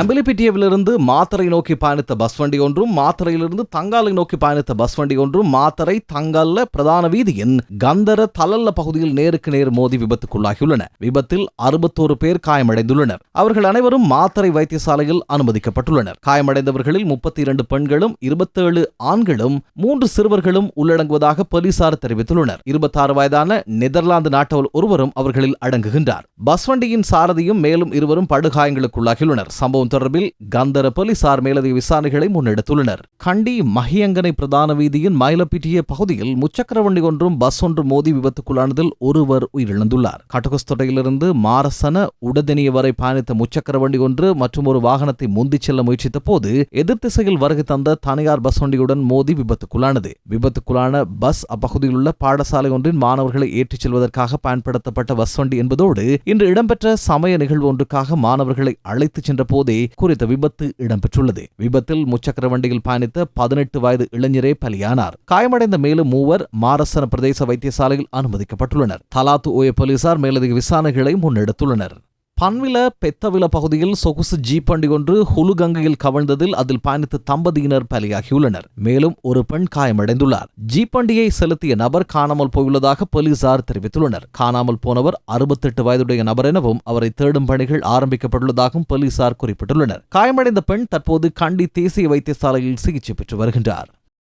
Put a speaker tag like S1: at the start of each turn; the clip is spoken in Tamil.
S1: அம்பிலிப்பிட்டியவிலிருந்து மாத்தரை நோக்கி பயணித்த பஸ் வண்டி ஒன்றும் மாத்தரையிலிருந்து தங்காலை நோக்கி பயணித்த பஸ் வண்டி ஒன்றும் மாத்தரை தங்கல்ல பிரதான வீதியின் கந்தர தலல்ல பகுதியில் நேருக்கு நேர் மோதி விபத்துக்குள்ளாகியுள்ளன. விபத்தில் அறுபத்தோரு பேர் காயமடைந்துள்ளனர். அவர்கள் அனைவரும் மாத்தரை வைத்தியசாலையில் அனுமதிக்கப்பட்டுள்ளனர். காயமடைந்தவர்களில் முப்பத்தி இரண்டு பெண்களும் இருபத்தேழு ஆண்களும் மூன்று சிறுவர்களும் உள்ளடங்குவதாக போலீசார் தெரிவித்துள்ளனர். இருபத்தாறு வயதான நெதர்லாந்து நாட்டவர் ஒருவரும் அவர்களில் அடங்குகின்றார். பஸ் வண்டியின் சாரதியும் மேலும் இருவரும் படுகாயங்களுக்குள்ளாகியுள்ளனர். சம்பவம் தொடர்பில் கந்தர போலீசார் மேலதிக விசாரணைகளை முன்னெடுத்துள்ளனர். கண்டி மஹியங்கனை பிரதான வீதியின் மயிலப்பிட்டிய பகுதியில் முச்சக்கர வண்டி ஒன்றும் பஸ் ஒன்றும் மோதி விபத்துக்குள்ளானதில் ஒருவர் உயிரிழந்துள்ளார். கட்டகஸ்தொடையிலிருந்து மாரசன உடதெனிய வரை பயணித்த முச்சக்கர வண்டி ஒன்று மற்றும் ஒரு வாகனத்தை முந்திச் செல்ல முயற்சித்த போது எதிர்த்திசையில் வருகை தந்த தனியார் பஸ் வண்டியுடன் மோதி விபத்துக்குள்ளானது. விபத்துக்குள்ளான பஸ் அப்பகுதியில் உள்ள பாடசாலை ஒன்றின் மாணவர்களை ஏற்றிச் செல்வதற்காக பயன்படுத்தப்பட்ட பஸ் வண்டி என்பதோடு இன்று இடம்பெற்ற சமய நிகழ்வு ஒன்றுக்காக மாணவர்களை அழைத்துச் சென்ற போது குறித்த விபத்து இடம்பெற்றுள்ளது. விபத்தில் முச்சக்கர வண்டியில் பயணித்த பதினெட்டு வயது இளைஞரே பலியானார். காயமடைந்த மேலும் மூவர் மாரசன பிரதேச வைத்தியசாலையில் அனுமதிக்கப்பட்டுள்ளனர். தலாத்து ஓய போலீசார் மேலதிக விசாரணைகளை முன்னெடுத்துள்ளனர். பன்வில பெத்தவில பகுதியில் சொகுசு ஜீப் வண்டி ஒன்று ஹுலுகங்கையில் கவிழ்ந்ததில் அதில் பயணித்த தம்பதியினர் பலியாகியுள்ளனர். மேலும் ஒரு பெண் காயமடைந்துள்ளார். ஜீப் வண்டியை செலுத்திய நபர் காணாமல் போயுள்ளதாக போலீசார் தெரிவித்துள்ளனர். காணாமல் போனவர் அறுபத்தெட்டு வயதுடைய நபர் எனவும் அவரை தேடும் பணிகள் ஆரம்பிக்கப்பட்டுள்ளதாகவும் போலீசார் குறிப்பிட்டுள்ளனர். காயமடைந்த பெண் தற்போது கண்டி தேசிய வைத்தியசாலையில் சிகிச்சை பெற்று வருகின்றார்.